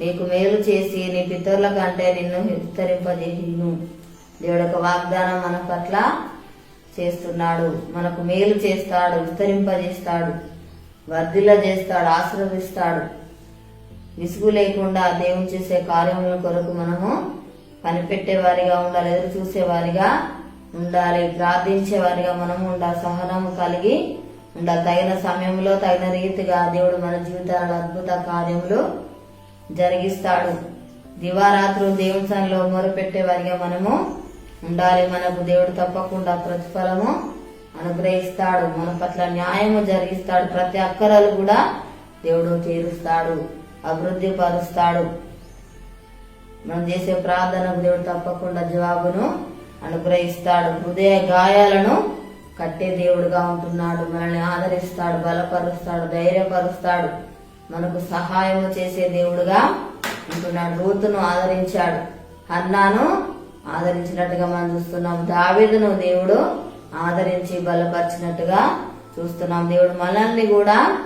నీకు మేలు చేసి నీ పితరుల కంటే నిన్ను విస్తరింపజేయును. దేవుడు ఒక వాగ్దానం మన పట్ల చేస్తున్నాడు. మనకు మేలు చేస్తాడు విస్తరింపజేస్తాడు వర్ధిల్ల చేస్తాడు ఆశీర్వదిస్తాడు. విసుగు లేకుండా దేవుని చేసే కార్యముల కొరకు మనము కనిపెట్టే వారిగా ఉండాలి ఎదురు చూసే వారిగా ఉండాలి ప్రార్థించే వారిగా మనము ఉండాలి సహనము కలిగి ఉండాలి. తగిన సమయంలో తగిన రీతిగా దేవుడు మన జీవితాలలో అద్భుత కార్యములు జరిగిస్తాడు. దివారాత్రులు దేవుని సన్నిలో మొరపెట్టే వారిగా మనము ఉండాలి. మనకు దేవుడు తప్పకుండా ప్రతిఫలము అనుగ్రహిస్తాడు. మన పట్ల న్యాయము జరిగిస్తాడు. ప్రతి అక్కరలు కూడా దేవుడు తీరుస్తాడు. అభివృద్ధి పరుస్తాడు. మనం చేసే ప్రార్థనకు దేవుడు తప్పకుండా జవాబును అనుగ్రహిస్తాడు. హృదయ గాయాలను కట్టే దేవుడుగా ఉంటున్నాడు. మనల్ని ఆదరిస్తాడు బలపరుస్తాడు ధైర్యపరుస్తాడు. మనకు సహాయం చేసే దేవుడుగా ఉంటున్నాడు రూతును ఆదరించాడు. హన్నాను ఆదరించినట్టుగా మనం చూస్తున్నాం. దావిదును దేవుడు ఆదరించి బలపరిచినట్టుగా చూస్తున్నాం. దేవుడు మనల్ని కూడా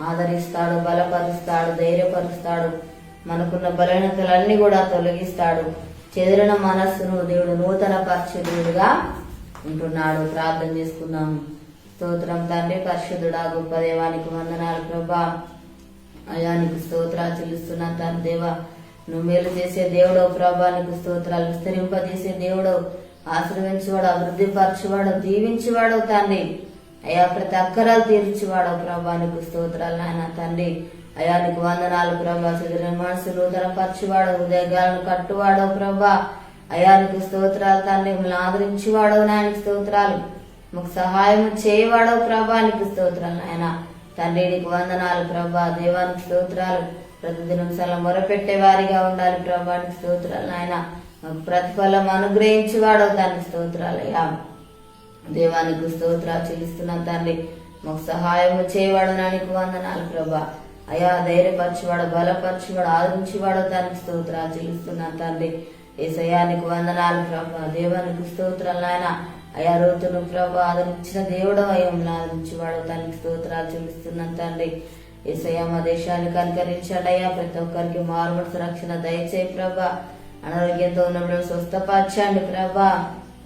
ఆదరిస్తాడు బలపరుస్తాడు ధైర్యపరుస్తాడు. మనకున్న బలహీనతలన్నీ కూడా తొలగిస్తాడు. చెదిరిన మనస్సును దేవుడు నూతన పరిశుద్ధుడుగా ఉంటున్నాడు. ప్రార్థన చేసుకున్నాము స్తోత్రం తండ్రి పరిశుద్ధుడా గొప్ప దేవానికి వందనాలు ప్రభా. అయానికి స్తోత్రాలు చెల్లిస్తున్నాను తండ్రి దేవా. నువ్వు మేలు చేసే దేవుడో ప్రభా నీకు స్తోత్రాలు విస్తరింపజేసే దేవుడు ఆశ్రమించేవాడు అభివృద్ధి పరచువాడు దీవించేవాడు తండ్రి. అయా ప్రతి అక్కరాలు తీర్చేవాడు ప్రభా నీకు స్తోత్రాలు నాయన తండ్రి. అయా నీకు వందనాలు ప్రభా సుదర మనసు నూతన పరచువాడు ఉదయగాలను కట్టువాడు ప్రభా. అయా నీకు స్తోత్రాలు తండ్రి మిమ్మల్ని ఆదరించేవాడు నాయన స్తోత్రాలు. మాకు సహాయం చేయవాడో ప్రభా నీకు స్తోత్రాలు నాయన. తండ్రి నీకు వందనాలు ప్రభా. దేవానికి స్తోత్రాలు. ప్రతిదినం సలం మొరపెట్టే వారిగా ఉండాలి ప్రభానికి స్తోత్రాలు నాయన. మాకు ప్రతిఫలం అనుగ్రహించేవాడో దానికి స్తోత్రాలు అయ్యా దేవానికి స్తోత్రాలు చెల్లిస్తున్నాను తండ్రి. మాకు సహాయం చేయవాడనానికి వందనాలు ప్రభా. అయా ధైర్యపరచువాడు బలపరచువాడు ఆదరించేవాడు దానికి స్తోత్రాలు చెల్లిస్తున్నాను తండ్రి. ఏసయానికి వందనాలు ప్రభా. దేవానికి స్తోత్రాలు నాయన. అయా రోజును ప్రభు ఆదరించిన దేవుడు అయ్యం ఆదరించేవాడు తనకి స్తోత్రాలు చెల్లిస్తున్నాను తండ్రి. ఏసయ్య మా దేశాన్ని అనుకరించండి అయ్యా ప్రతి ఒక్కరికి మారుమడుసు రక్షణ దయచేయి ప్రభా. అనారోగ్యంతో ఉన్నప్పుడు స్వస్థపరచండి ప్రభా.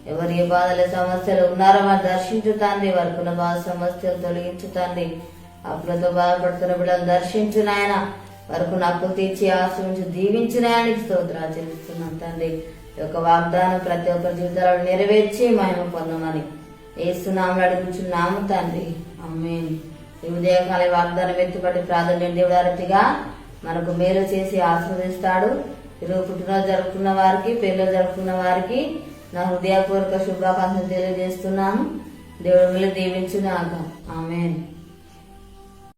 ఎవరికి ఏ బాధల సమస్యలు ఉన్నారో వారు దర్శించుతాండి వారికి ఉన్న బాధ సమస్యలు తొలగించుతాండి అప్పులతో బాధపడుతున్న బిడ్డలు దర్శించు నాయన. వరకు నాకు తీర్చి ఆశ్రమించి దీవించిన ఆయనకి స్తోత్రాలు చెల్లిస్తున్నాం తండ్రి. యొక్క వాగ్దానం ప్రతి ఒక్కరి జీవితాలను నెరవేర్చి మహిమ పొందమని ఏసునామలు అడుగుచున్నాము తండ్రి. అమ్మే ఈ ఉదయకాల వాగ్దానం ఎత్తుపడి ప్రాధాన్యం దేవుడారతిగా మనకు మేలు చేసి ఆస్వాదిస్తాడు ఈరోజు పుట్టినరోజు జరుపుకున్న వారికి పెళ్ళి జరుపుకున్న వారికి నా హృదయపూర్వక శుభాకాంక్షలు తెలియజేస్తున్నాను దేవుడు మిమ్మల్ని దీవించుగాక. ఆమె